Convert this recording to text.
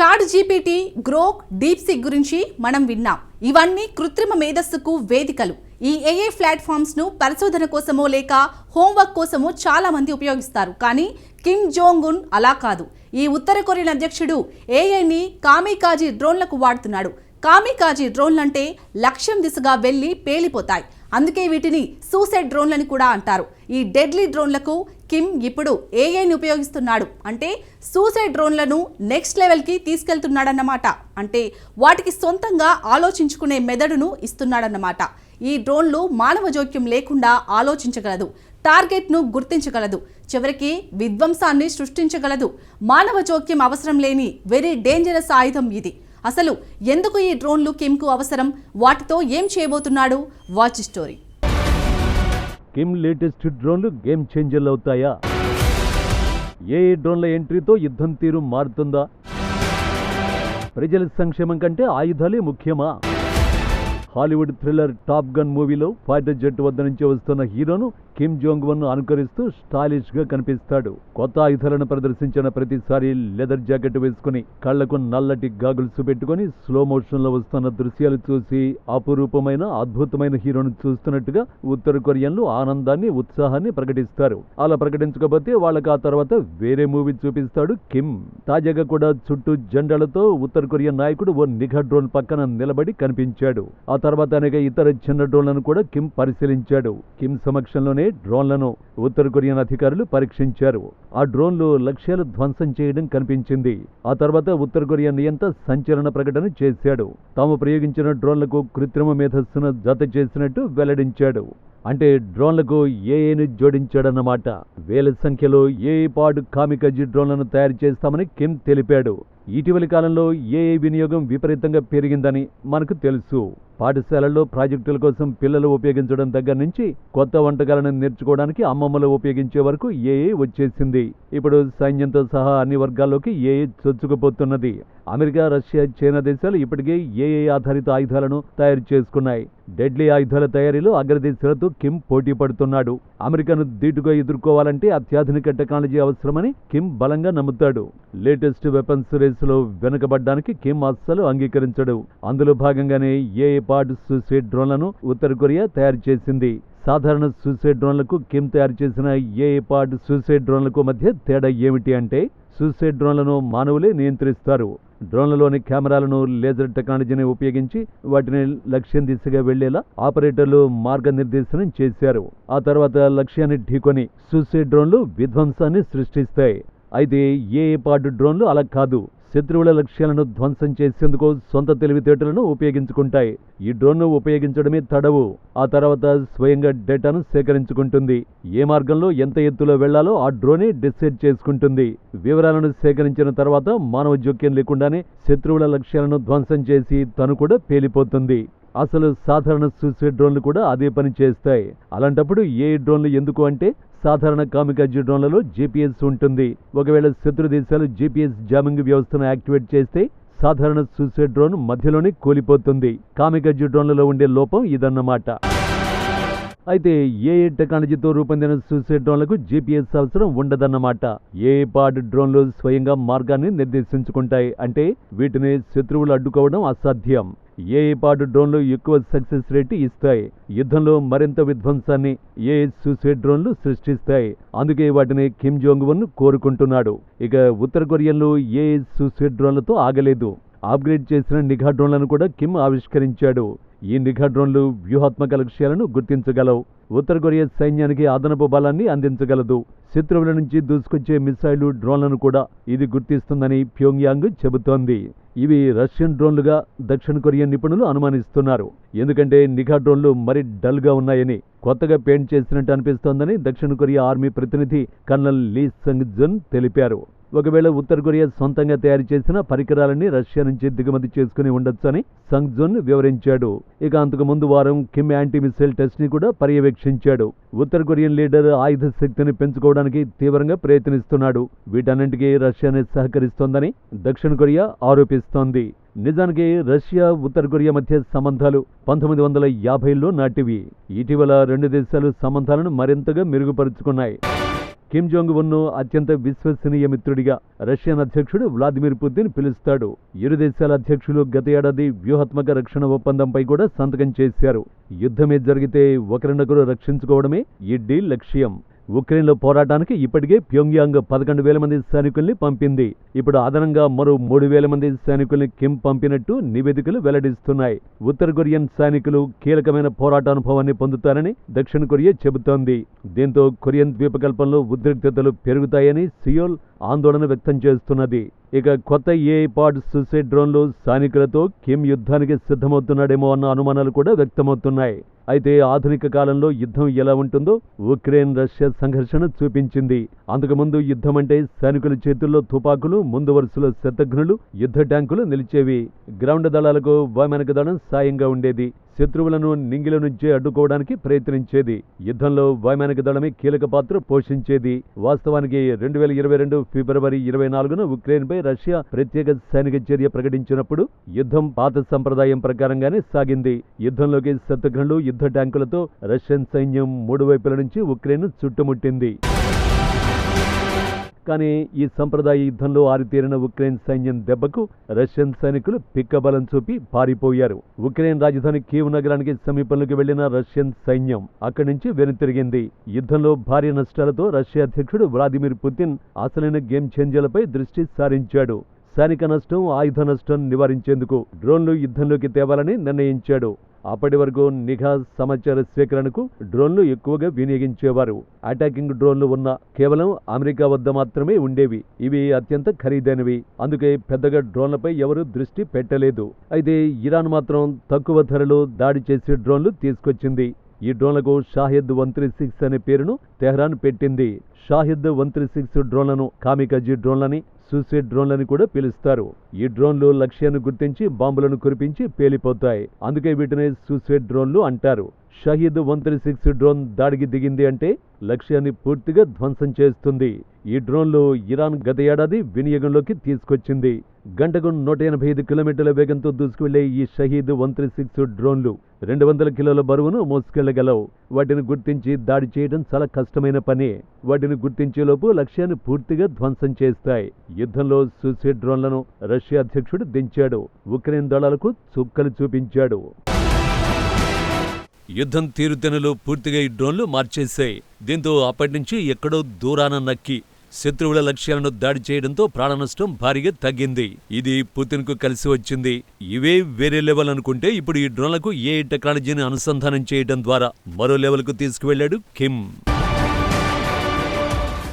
Chat GPT Grok డీప్సిక్ గురించి మనం విన్నాం. ఇవన్నీ కృత్రిమ మేధస్సుకు వేదికలు. ఈ ఏఏ ప్లాట్ఫామ్స్ను పరిశోధన కోసమో లేక హోంవర్క్ కోసమో చాలా మంది ఉపయోగిస్తారు. కానీ కిమ్ జోంగ్ ఉన్ అలా కాదు. ఈ ఉత్తర కొరియన్ అధ్యక్షుడు ఏఐని కామికాజీ డ్రోన్లకు వాడుతున్నాడు. కామికాజీ డ్రోన్లంటే లక్ష్యం దిశగా వెళ్ళి పేలిపోతాయి. అందుకే వీటిని సూసైడ్ డ్రోన్లని కూడా అంటారు. ఈ డెడ్లీ డ్రోన్లకు కిమ్ ఇప్పుడు ఏఐని ఉపయోగిస్తున్నాడు. అంటే సూసైడ్ డ్రోన్లను నెక్స్ట్ లెవెల్కి తీసుకెళ్తున్నాడన్నమాట. అంటే వాటికి సొంతంగా ఆలోచించుకునే మెదడును ఇస్తున్నాడన్నమాట. ఈ డ్రోన్లు మానవ జోక్యం లేకుండా ఆలోచించగలదు టార్గెట్ను గుర్తించగలదు చివరికి విధ్వంసాన్ని సృష్టించగలదు. మానవ జోక్యం అవసరం లేని వెరీ డేంజరస్ ఆయుధం ఇది. అసలు ఎందుకు ఈ డ్రోన్లు కిమ్కు అవసరం? వాటితో ఏం చేయబోతున్నాడు? Watch story. కిమ్ లేటెస్ట్ డ్రోన్లు గేమ్ చేంజర్లు అవుతాయా? ఏ డ్రోన్ల ఎంట్రీతో యుద్ధం తీరు మారుతుందా? ప్రజల సంక్షేమం కంటే ఆయుధాలే ముఖ్యమా? హాలీవుడ్ థ్రిల్లర్ టాప్ గన్ మూవీలో ఫైటర్ జెట్ వద్ద నుంచి వస్తున్న హీరోను కిమ్ జోంగ్ వన్ అనుకరిస్తూ స్టైలిష్గా కనిపిస్తాడు. కొత్త ఆయుధాలను ప్రదర్శించిన ప్రతిసారి లెదర్ జాకెట్ వేసుకుని కళ్ళకు నల్లటి గాగుల్స్ పెట్టుకుని స్లో మోషన్లో వస్తున్న దృశ్యాలు చూసి అపురూపమైన అద్భుతమైన హీరోను చూస్తున్నట్టుగా ఉత్తర కొరియన్లు ఆనందాన్ని ఉత్సాహాన్ని ప్రకటిస్తారు. అలా ప్రకటించకపోతే వాళ్ళకి ఆ తర్వాత వేరే మూవీ చూపిస్తాడు కిమ్. తాజాగా కూడా చుట్టూ జెండాలతో ఉత్తర కొరియా నాయకుడు ఓ నిఘా డ్రోన్ పక్కన నిలబడి కనిపించాడు. ఆ తర్వాత అనేక ఇతర చిన్న డ్రోన్లను కూడా కిమ్ పరిశీలించాడు. కిమ్ సమక్షంలోనే డ్రోన్లను ఉత్తర కొరియన్ అధికారులు పరీక్షించారు. ఆ డ్రోన్లు లక్ష్యాలు ధ్వంసం చేయడం కనిపించింది. ఆ తర్వాత ఉత్తర కొరియా నియంత సంచలన ప్రకటన చేశాడు. తాము ప్రయోగించిన డ్రోన్లకు కృత్రిమ మేధస్సును జత చేసినట్టు వెల్లడించాడు. అంటే డ్రోన్లకు ఏఏను జోడించాడన్నమాట. వేల సంఖ్యలో ఏఏ పాడు కామికజీ డ్రోన్లను తయారు చేస్తామని కిమ్ తెలిపాడు. ఇటీవలి కాలంలో ఏఏ వినియోగం విపరీతంగా పెరిగిందని మనకు తెలుసు. పాఠశాలల్లో ప్రాజెక్టుల కోసం పిల్లలు ఉపయోగించడం దగ్గర నుంచి కొత్త వంటకాలను నేర్చుకోవడానికి అమ్మమ్మలు ఉపయోగించే వరకు ఏఏ వచ్చేసింది. ఇప్పుడు సైన్యంతో సహా అన్ని వర్గాల్లోకి ఏఏ చొచ్చుకుపోతున్నది. అమెరికా రష్యా చైనా దేశాలు ఇప్పటికే ఏఏ ఆధారిత ఆయుధాలను తయారు చేసుకున్నాయి. డెడ్లీ ఆయుధాల తయారీలో అగ్రదేశాలతో కిమ్ పోటీ పడుతున్నాడు. అమెరికాను ధీటుగా ఎదుర్కోవాలంటే అత్యాధునిక టెక్నాలజీ అవసరమని కిమ్ బలంగా నమ్ముతాడు. లేటెస్ట్ వెపన్స్ రేసులో వెనుకబడ్డానికి కిమ్ అస్సలు అంగీకరించడు. అందులో భాగంగానే ఏఏ పాడ్ సూసైడ్ డ్రోన్లను ఉత్తర కొరియా తయారు చేసింది. సాధారణ సూసైడ్ డ్రోన్లకు కిమ్ తయారు చేసిన ఏఏ పాడ్ సూసైడ్ డ్రోన్లకు మధ్య తేడా ఏమిటి అంటే సూసైడ్ డ్రోన్లను మానవులే నియంత్రిస్తారు. డ్రోన్లలోని కెమెరాలను లేజర్ టెక్నాలజీని ఉపయోగించి వాటిని లక్ష్యం దిశగా వెళ్ళేలా ఆపరేటర్లు మార్గనిర్దేశనం చేశారు. ఆ తర్వాత లక్ష్యాన్ని ఢీకొని సూసైడ్ డ్రోన్లు విధ్వంసాన్ని సృష్టిస్తాయి. అయితే ఏ పాటు డ్రోన్లు అలా కాదు. శత్రువుల లక్ష్యాలను ధ్వంసం చేసేందుకు సొంత తెలివితేటలను ఉపయోగించుకుంటాయి. ఈ డ్రోన్ను ఉపయోగించడమే తడవు. ఆ తర్వాత స్వయంగా డేటాను సేకరించుకుంటుంది. ఏ మార్గంలో ఎంత ఎత్తులో వెళ్ళాలో ఆ డ్రోనే డిసైడ్ చేసుకుంటుంది. వివరాలను సేకరించిన తర్వాత మానవ జోక్యం లేకుండానే శత్రువుల లక్ష్యాలను ధ్వంసం చేసి తను కూడా పేలిపోతుంది. అసలు సాధారణ సూసైడ్ డ్రోన్లు కూడా అదే పని చేస్తాయి. అలాంటప్పుడు ఏ డ్రోన్లు ఎందుకు అంటే సాధారణ కామికాజ్ డ్రోన్లలో జీపీఎస్ ఉంటుంది. ఒకవేళ శత్రు దేశాలు జీపీఎస్ జామింగ్ వ్యవస్థను యాక్టివేట్ చేస్తే సాధారణ సూసైడ్ డ్రోన్ మధ్యలోనే కూలిపోతుంది. కామికాజ్ డ్రోన్లలో ఉండే లోపం ఇదన్నమాట. అయితే ఏ టెక్నాలజీతో రూపొందిన సూసైడ్ డ్రోన్లకు జీపీఎస్ అవసరం ఉండదన్నమాట. ఏ పాడ్ డ్రోన్లు స్వయంగా మార్గాన్ని నిర్దేశించుకుంటాయి అంటే వీటిని శత్రువులు అడ్డుకోవడం అసాధ్యం. ఏఏ పాడు డ్రోన్లు ఎక్కువ సక్సెస్ రేట్ ఇస్తాయి. యుద్ధంలో మరింత విధ్వంసాన్ని ఏ సూసైడ్ డ్రోన్లు సృష్టిస్తాయి. అందుకే వాటిని కిమ్ జోంగ్ వన్ కోరుకుంటున్నాడు. ఇక ఉత్తర కొరియన్లు ఏ సూసైడ్ డ్రోన్లతో ఆగలేదు. అప్గ్రేడ్ చేసిన నిఘా డ్రోన్లను కూడా కిమ్ ఆవిష్కరించాడు. ఈ నిఘా డ్రోన్లు వ్యూహాత్మక లక్ష్యాలను గుర్తించగలవు. ఉత్తర కొరియా సైన్యానికి అదనపు బలాన్ని అందించగలదు. శత్రువుల నుంచి దూసుకొచ్చే మిసైళ్ళు డ్రోన్లను కూడా ఇది గుర్తిస్తుందని ప్యోంగ్యాంగ్ చెబుతోంది. ఇవి రష్యన్ డ్రోన్లుగా దక్షిణ కొరియా నిపుణులు అనుమానిస్తున్నారు. ఎందుకంటే నిఘా డ్రోన్లు మరి డల్గా ఉన్నాయని కొత్తగా పెయింట్ చేసినట్టు అనిపిస్తోందని దక్షిణ కొరియా ఆర్మీ ప్రతినిధి కర్నల్ లీ సంగ్ జున్ తెలిపారు. ఒకవేళ ఉత్తర కొరియా సొంతంగా తయారు చేసిన పరికరాలని రష్యా నుంచి దిగుమతి చేసుకుని ఉండొచ్చని సంగ్ జున్ వివరించాడు. ఇక అంతకు ముందు వారం కిమ్ యాంటీ మిసైల్ టెస్ట్ని కూడా పర్యవేక్షించాడు. ఉత్తర కొరియన్ లీడర్ ఆయుధ శక్తిని పెంచుకోవడానికి తీవ్రంగా ప్రయత్నిస్తున్నాడు. వీటన్నింటికీ రష్యానే సహకరిస్తోందని దక్షిణ కొరియా ఆరోపిస్తోంది. నిజానికి రష్యా ఉత్తర కొరియా మధ్య సంబంధాలు పంతొమ్మిది వందల యాభైలో నాటివి. ఇటీవల రెండు దేశాలు సంబంధాలను మరింతగా మెరుగుపరుచుకున్నాయి. కిమ్ జోంగ్ ఉన్ను అత్యంత విశ్వసనీయ మిత్రుడిగా రష్యన్ అధ్యక్షుడు వ్లాదిమిర్ పుతిన్ పిలుస్తాడు. ఇరు దేశాల అధ్యక్షులు గత ఏడాది వ్యూహాత్మక రక్షణ ఒప్పందంపై కూడా సంతకం చేశారు. యుద్ధమే జరిగితే ఒకరినొకరు రక్షించుకోవడమే ఈ డీల్ లక్ష్యం. ఉక్రెయిన్లో పోరాటానికి ఇప్పటికే ప్యోంగ్యాంగ్ పదకొండు వేల మంది సైనికుల్ని పంపింది. ఇప్పుడు అదనంగా మరో మూడు వేల మంది సైనికుల్ని కిమ్ పంపినట్టు నివేదికలు వెల్లడిస్తున్నాయి. ఉత్తర కొరియన్ సైనికులు కీలకమైన పోరాటానుభవాన్ని పొందుతారని దక్షిణ కొరియా చెబుతోంది. దీంతో కొరియన్ ద్వీపకల్పంలో ఉద్రిక్తతలు పెరుగుతాయని సియోల్ ఆందోళన వ్యక్తం చేస్తున్నది. ఇక కొత్త ఏ పాడ్ సూసైడ్ డ్రోన్లు సైనికులతో కిమ్ యుద్ధానికి సిద్ధమవుతున్నాడేమో అన్న అనుమానాలు కూడా వ్యక్తమవుతున్నాయి. అయితే ఆధునిక కాలంలో యుద్ధం ఎలా ఉంటుందో ఉక్రెయిన్ రష్యా సంఘర్షణ చూపించింది. అంతకుముందు యుద్ధం అంటే సైనికుల చేతుల్లో తుపాకులు ముందు వరుసలో శతఘ్నులు యుద్ధ ట్యాంకులు నిలిచేవి. గ్రౌండ్ దళాలకు వైమానిక దళం సాయంగా ఉండేది. శత్రువులను నింగిల నుంచే అడ్డుకోవడానికి ప్రయత్నించేది. యుద్ధంలో వైమానిక దళమే కీలక పాత్ర పోషించేది. వాస్తవానికి రెండు వేల ఇరవై రెండు ఫిబ్రవరి ఇరవై నాలుగున ఉక్రెయిన్పై రష్యా ప్రత్యేక సైనిక చర్య ప్రకటించినప్పుడు యుద్ధం పాత సంప్రదాయం ప్రకారంగానే సాగింది. యుద్ధంలోకి శతఘ్నులు యుద్ధ ట్యాంకులతో రష్యన్ సైన్యం మూడు వైపుల నుంచి ఉక్రెయిన్ చుట్టుముట్టింది. కానీ ఈ సంప్రదాయ యుద్ధంలో ఆరితేరిన ఉక్రెయిన్ సైన్యం దెబ్బకు రష్యన్ సైనికులు పిక్కబలం చూపి పారిపోయారు. ఉక్రెయిన్ రాజధాని కీవ్ నగరానికి సమీపంలోకి వెళ్ళిన రష్యన్ సైన్యం అక్కడి నుంచి వెనుతిరిగింది. యుద్ధంలో భారీ నష్టాలతో రష్యా అధ్యక్షుడు వ్లాదిమిర్ పుతిన్ అసలైన గేమ్ చేంజర్లపై దృష్టి సారించాడు. సైనిక నష్టం ఆయుధ నష్టం నివారించేందుకు డ్రోన్లు యుద్ధంలోకి తేవాలని నిర్ణయించాడు. అప్పటి వరకు నిఘా సమాచార సేకరణకు డ్రోన్లు ఎక్కువగా వినియోగించేవారు. అటాకింగ్ డ్రోన్లు ఉన్న కేవలం అమెరికా వద్ద మాత్రమే ఉండేవి. ఇవి అత్యంత ఖరీదైనవి. అందుకే పెద్దగా డ్రోన్లపై ఎవరూ దృష్టి పెట్టలేదు. అయితే ఇరాన్ మాత్రం తక్కువ ధరలో దాడి చేసే డ్రోన్లు తీసుకొచ్చింది. ఈ డ్రోన్లకు షాహిద్ వన్ త్రీ సిక్స్ అనే పేరును తెహ్రాన్ పెట్టింది. షాహిద్ వన్ త్రీ సిక్స్ డ్రోన్లను కామికజీ డ్రోన్లని సూసైడ్ డ్రోన్లని కూడా పిలుస్తారు. ఈ డ్రోన్లు లక్ష్యాన్ని గుర్తించి బాంబులను కురిపించి పేలిపోతాయి. అందుకే వీటిని సూసైడ్ డ్రోన్లు అంటారు. Shahed one three six drone దాడికి దిగింది అంటే లక్ష్యాన్ని పూర్తిగా ధ్వంసం చేస్తుంది. ఈ డ్రోన్లు ఇరాన్ గత ఏడాది వినియోగంలోకి తీసుకొచ్చింది. గంటకు నూట ఎనభై ఐదు కిలోమీటర్ల వేగంతో దూసుకువెళ్ళే ఈ షహీద్ వన్ త్రీ సిక్స్ డ్రోన్లు రెండు వందల కిలోల బరువును మోసుకెళ్ళగలవు. వాటిని గుర్తించి దాడి చేయడం చాలా కష్టమైన పని. వాటిని గుర్తించేలోపు లక్ష్యాన్ని పూర్తిగా ధ్వంసం చేస్తాయి. యుద్ధంలో సూసైడ్ డ్రోన్లను రష్యా అధ్యక్షుడు దించాడు. ఉక్రెయిన్ దళాలకు చుక్కలు చూపించాడు. యుద్ధం తీరుతెనులు పూర్తిగా ఈ డ్రోన్లు మార్చేశాయి. దీంతో అప్పటి నుంచి ఎక్కడో దూరాన నక్కి శత్రువుల లక్ష్యాలను దాడి చేయడంతో ప్రాణనష్టం భారీగా తగ్గింది. ఇది పుతిన్కు కలిసి వచ్చింది. ఇవే వేరే లెవెల్ అనుకుంటే ఇప్పుడు ఈ డ్రోన్లకు ఏ టెక్నాలజీని అనుసంధానం చేయడం ద్వారా మరో లెవెల్కు తీసుకువెళ్ళాడు కిమ్.